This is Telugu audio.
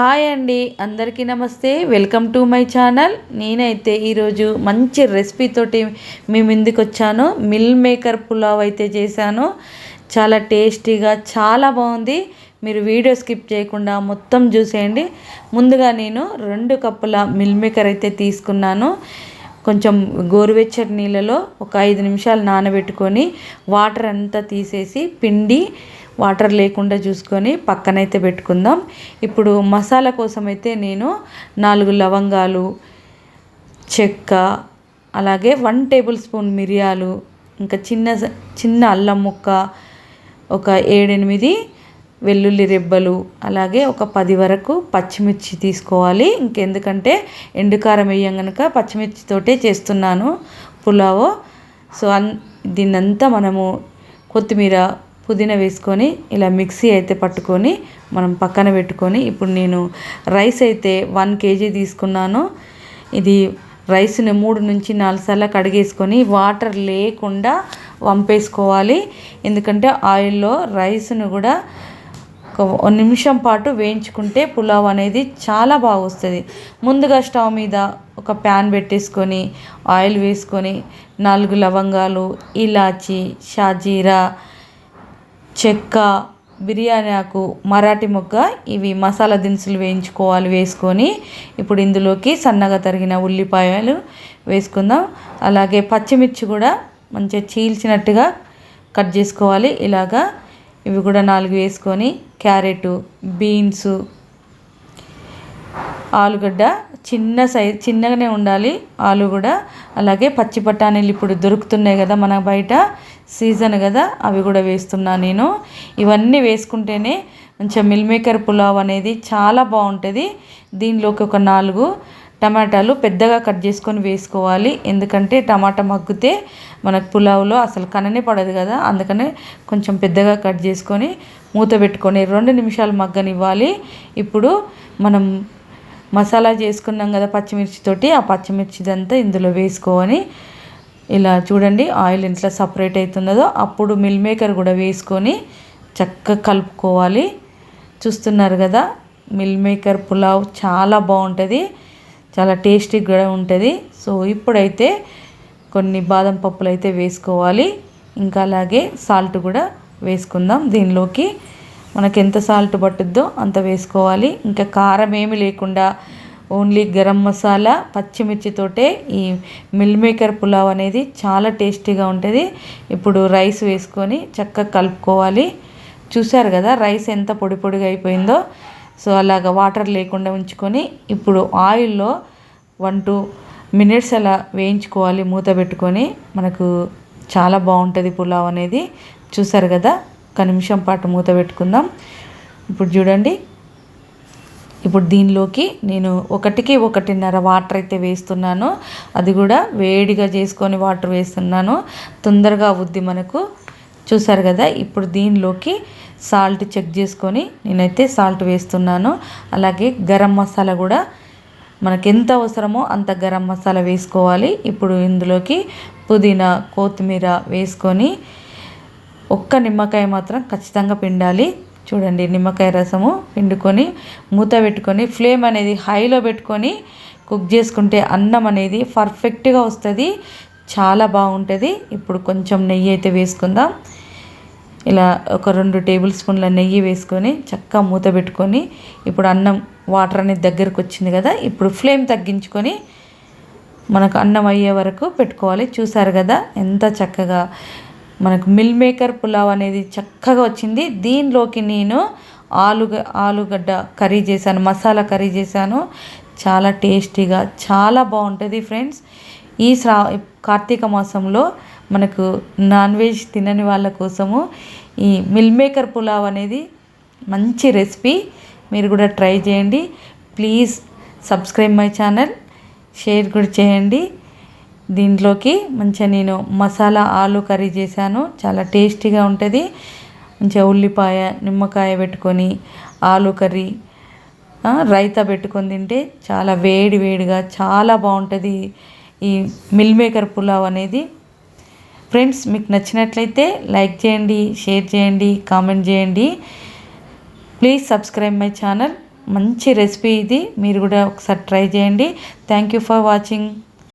హాయ్ అండి అందరికీ నమస్తే. Welcome to my channel. నేనైతే ఈరోజు మంచి రెసిపీతోటి మీ ముందుకు వచ్చాను మిల్ మేకర్ పులావ్ అయితే చేశాను. చాలా టేస్టీగా చాలా బాగుంది. మీరు వీడియో స్కిప్ చేయకుండా మొత్తం చూసేయండి. ముందుగా నేను రెండు కప్పుల మిల్ మేకర్ అయితే తీసుకున్నాను. కొంచెం గోరువెచ్చటి నీళ్ళలో ఒక ఐదు నిమిషాలు నానబెట్టుకొని వాటర్ అంతా తీసేసి పిండి వాటర్ లేకుండా చూసుకొని పక్కనైతే పెట్టుకుందాం. ఇప్పుడు మసాలా కోసం అయితే నేను నాలుగు లవంగాలు చెక్క అలాగే వన్ టేబుల్ స్పూన్ మిరియాలు ఇంకా చిన్న చిన్న అల్లం ముక్క ఒక ఏడెనిమిది వెల్లుల్లి రెబ్బలు అలాగే ఒక పది వరకు పచ్చిమిర్చి తీసుకోవాలి. ఇంకెందుకంటే ఎండుకారం వేయం కనుక పచ్చిమిర్చితోటే చేస్తున్నాను పులావ్. సో అన్ దీన్నంతా మనము కొత్తిమీర పుదీనా వేసుకొని ఇలా మిక్సీ అయితే పట్టుకొని మనం పక్కన పెట్టుకొని ఇప్పుడు నేను రైస్ అయితే వన్ కేజీ తీసుకున్నాను. ఇది రైస్ని మూడు నుంచి నాలుగు సార్లు కడిగేసుకొని వాటర్ లేకుండా వంపేసుకోవాలి. ఎందుకంటే ఆయిల్లో రైస్ను కూడా ఒక నిమిషం పాటు వేయించుకుంటే పులావ్ అనేది చాలా బాగా వస్తుంది. ముందుగా స్టవ్ మీద ఒక ప్యాన్ పెట్టేసుకొని ఆయిల్ వేసుకొని నాలుగు లవంగాలు ఇలాచి షాజీరా చెక్క బిర్యానీ ఆకు మరాఠీ మొగ్గ ఇవి మసాలా దినుసులు వేయించుకోవాలి వేసుకొని ఇప్పుడు ఇందులోకి సన్నగా తరిగిన ఉల్లిపాయలు వేసుకుందాం. అలాగే పచ్చిమిర్చి కూడా మంచిగా చీల్చినట్టుగా కట్ చేసుకోవాలి. ఇలాగా ఇవి కూడా నాలుగు వేసుకొని క్యారెట్ బీన్స్ ఆలుగడ్డ చిన్న సైజ్ చిన్నగానే ఉండాలి. ఆలు కూడా అలాగే పచ్చి బఠానీలు ఇప్పుడు దొరుకుతున్నాయి కదా మన బయట. సీజన్ కదా అవి కూడా వేస్తున్నా నేను. ఇవన్నీ వేసుకుంటేనే మంచిగా మిల్ మేకర్ పులావ్ అనేది చాలా బాగుంటుంది. దీనిలోకి ఒక నాలుగు టమాటాలు పెద్దగా కట్ చేసుకొని వేసుకోవాలి. ఎందుకంటే టమాటా మగ్గితే మనకు పులావ్లో అసలు కననే పడదు కదా అందుకనే కొంచెం పెద్దగా కట్ చేసుకొని మూత పెట్టుకొని రెండు నిమిషాలు మగ్గనివ్వాలి. ఇప్పుడు మనం మసాలా చేసుకున్నాం కదా పచ్చిమిర్చితోటి ఆ పచ్చిమిర్చిదంతా ఇందులో వేసుకోని ఇలా చూడండి ఆయిల్ ఇంట్లో సపరేట్ అవుతున్నదో అప్పుడు మిల్ మేకర్ కూడా వేసుకొని చక్కగా కలుపుకోవాలి. చూస్తున్నారు కదా మిల్ మేకర్ పులావ్ చాలా బాగుంటుంది చాలా టేస్టీగా కూడా ఉంటుంది. సో ఇప్పుడైతే కొన్ని బాదం పప్పులు అయితే వేసుకోవాలి. ఇంకా అలాగే సాల్ట్ కూడా వేసుకుందాం. దీనిలోకి మనకు ఎంత సాల్ట్ పట్టుద్దో అంత వేసుకోవాలి. ఇంకా కారం ఏమి లేకుండా ఓన్లీ గరం మసాలా పచ్చిమిర్చితోటే ఈ మిల్ మేకర్ పులావ్ అనేది చాలా టేస్టీగా ఉంటుంది. ఇప్పుడు రైస్ వేసుకొని చక్కగా కలుపుకోవాలి. చూసారు కదా రైస్ ఎంత పొడి పొడిగా అయిపోయిందో. సో అలాగ వాటర్ లేకుండా ఉంచుకొని ఇప్పుడు ఆయిల్లో వన్ టూ మినిట్స్ అలా వేయించుకోవాలి మూత పెట్టుకొని. మనకు చాలా బాగుంటుంది పులావ్ అనేది. చూసారు కదా ఒక నిమిషం పాటు మూత పెట్టుకుందాం. ఇప్పుడు చూడండి ఇప్పుడు దీనిలోకి నేను ఒకటికి ఒకటిన్నర వాటర్ అయితే వేస్తున్నాను. అది కూడా వేడిగా చేసుకొని వాటర్ వేస్తున్నాను. తొందరగా అవుద్ది మనకు. చూసారు కదా ఇప్పుడు దీనిలోకి సాల్ట్ చెక్ చేసుకొని నేనైతే సాల్ట్ వేస్తున్నాను. అలాగే గరం మసాలా కూడా మనకి ఎంత అవసరమో అంత గరం మసాలా వేసుకోవాలి. ఇప్పుడు ఇందులోకి పుదీనా కొత్తిమీర వేసుకొని ఒక్క నిమ్మకాయ మాత్రం ఖచ్చితంగా పిండాలి. చూడండి నిమ్మకాయ రసము పిండుకొని మూత పెట్టుకొని ఫ్లేమ్ అనేది హైలో పెట్టుకొని కుక్ చేసుకుంటే అన్నం అనేది పర్ఫెక్ట్గా వస్తుంది. చాలా బాగుంటుంది. ఇప్పుడు కొంచెం నెయ్యి అయితే వేసుకుందాం. ఇలా ఒక రెండు టేబుల్ స్పూన్ల నెయ్యి వేసుకొని చక్కగా మూత పెట్టుకొని ఇప్పుడు అన్నం వాటర్ అనేది దగ్గరకు వచ్చింది కదా ఇప్పుడు ఫ్లేమ్ తగ్గించుకొని మనకు అన్నం అయ్యే వరకు పెట్టుకోవాలి. చూసారు కదా ఎంత చక్కగా మనకు మిల్ మేకర్ పులావ్ అనేది చక్కగా వచ్చింది. దీనిలోకి నేను ఆలుగ ఆలుగడ్డ కర్రీ చేశాను మసాలా కర్రీ చేశాను. చాలా టేస్టీగా చాలా బాగుంటుంది ఫ్రెండ్స్. ఈ శ్రా కార్తీక మాసంలో మనకు నాన్ వెజ్ తినని వాళ్ళ కోసము ఈ మిల్ మేకర్ పులావ్ అనేది మంచి రెసిపీ. మీరు కూడా ట్రై చేయండి. Please subscribe my channel. Share కూడా చేయండి. దీంట్లోకి మంచిగా నేను మసాలా ఆలు కర్రీ చేశాను. చాలా టేస్టీగా ఉంటుంది. మంచిగా ఉల్లిపాయ నిమ్మకాయ పెట్టుకొని ఆలు కర్రీ రైతా పెట్టుకొని తింటే చాలా వేడి వేడిగా చాలా బాగుంటుంది. ఈ మిల్ మేకర్ పులావ్ అనేది. ఫ్రెండ్స్ మీకు నచ్చినట్లయితే లైక్ చేయండి షేర్ చేయండి కామెంట్ చేయండి. Please subscribe my channel. మంచి రెసిపీ ఇది. మీరు కూడా ఒకసారి ట్రై చేయండి. Thank you for watching.